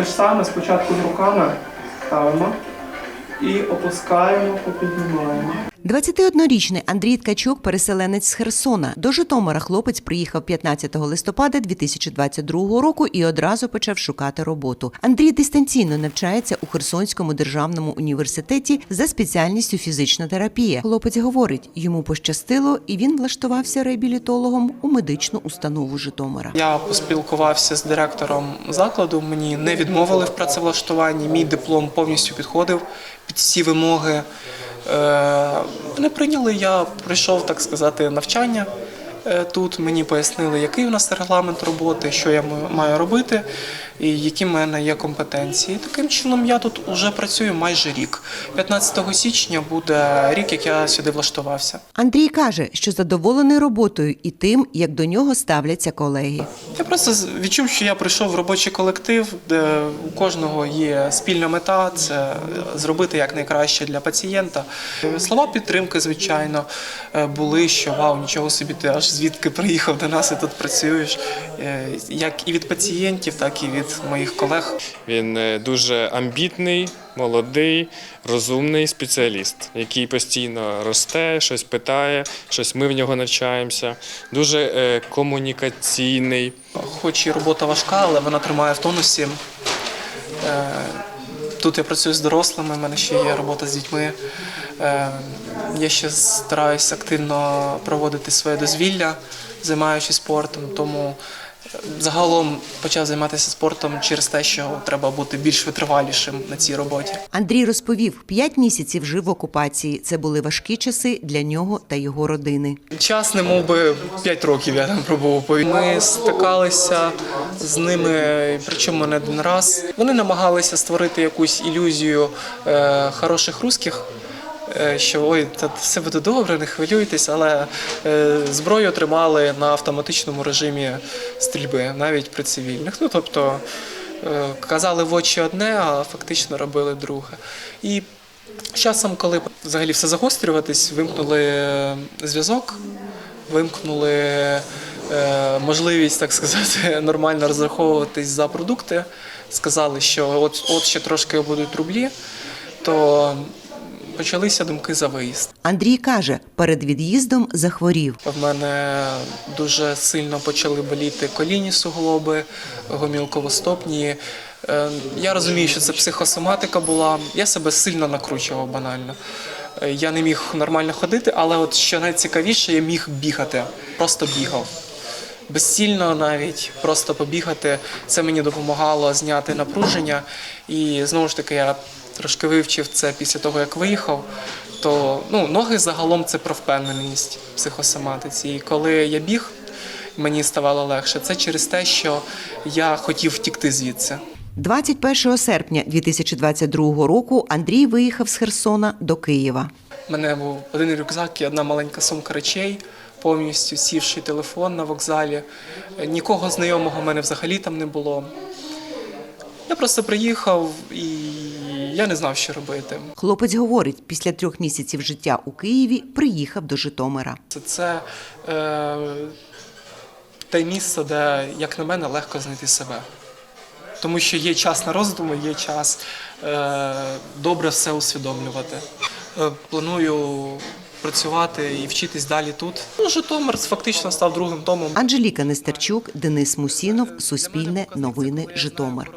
Те ж саме спочатку руками ставимо і опускаємо, попіднімаємо. 21-річний Андрій Ткачук, переселенець з Херсона. До Житомира хлопець приїхав 15 листопада 2022 року і одразу почав шукати роботу. Андрій дистанційно навчається у Херсонському державному університеті за спеціальністю фізична терапія. Хлопець говорить, йому пощастило, і він влаштувався реабілітологом у медичну установу Житомира. Я поспілкувався з директором закладу. Мені не відмовили в працевлаштуванні. Мій диплом повністю підходив під всі вимоги. Мене прийняли. Я прийшов, так сказати, навчання. е, Тут мені пояснили, який у нас регламент роботи, що я маю робити, і які в мене є компетенції. Таким чином, я тут вже працюю майже рік. 15 січня буде рік, як я сюди влаштувався. Андрій каже, що задоволений роботою і тим, як до нього ставляться колеги. Я просто відчув, що я прийшов в робочий колектив, де у кожного є спільна мета це зробити якнайкраще для пацієнта. Слова підтримки, звичайно, е, були, що вау, нічого собі, ти аж звідки приїхав до нас і тут працюєш. Е, Як і від пацієнтів, так і від моїх колег. Він е, дуже амбітний, молодий, розумний спеціаліст, який постійно росте, щось питає, щось ми в нього навчаємося. Дуже е, комунікаційний. Хоч і робота важка, але вона тримає в тонусі. Е, Тут я працюю з дорослими, в мене ще є робота з дітьми. Я ще стараюся активно проводити своє дозвілля, займаючись спортом. Тому загалом почав займатися спортом через те, що треба бути більш витривалішим на цій роботі. Андрій розповів, п'ять місяців жив в окупації. Це були важкі часи для нього та його родини. Час, не мов би 5 років я там пробував. Ми стикалися з ними, причому не один раз. Вони намагалися створити якусь ілюзію е, хороших русських. Е, Що ой, та все буде добре, не хвилюйтесь, але е, зброю тримали на автоматичному режимі стрільби, навіть при цивільних. Ну тобто е, казали в очі одне, а фактично робили друге. І часом, коли взагалі все загострюватись, вимкнули зв'язок, вимкнули можливість, так сказати, нормально розраховуватись за продукти. Сказали, що от, от ще трошки будуть рублі, то почалися думки за виїзд. Андрій каже, перед від'їздом захворів. В мене дуже сильно почали боліти колінні суглоби, гомілковостопні. Е, Я розумію, що це психосоматика була. Я себе сильно накручував банально. Е, Я не міг нормально ходити, але от що найцікавіше, я міг бігати. Просто бігав. Безцільно навіть просто побігати. Це мені допомагало зняти напруження. І знову ж таки, я трошки вивчив це після того, як виїхав. То ну, ноги загалом це про впевненість в психосоматиці. І коли я біг, мені ставало легше. Це через те, що я хотів втікти звідси. 21 серпня 2022 року Андрій виїхав з Херсона до Києва. У мене був один рюкзак і одна маленька сумка речей, повністю сівший телефон на вокзалі. Нікого знайомого в мене взагалі там не було. Я просто приїхав і я не знав, що робити. Хлопець говорить, після трьох місяців життя у Києві приїхав до Житомира. Це, це е, те місце, де, як на мене, легко знайти себе. Тому що є час на роздуми, є час е, добре все усвідомлювати. Е, планую працювати і вчитись далі тут. Ну, Житомир фактично став другим домом. Анжеліка Нестерчук, Денис Мусінов, Суспільне, Новини, Житомир.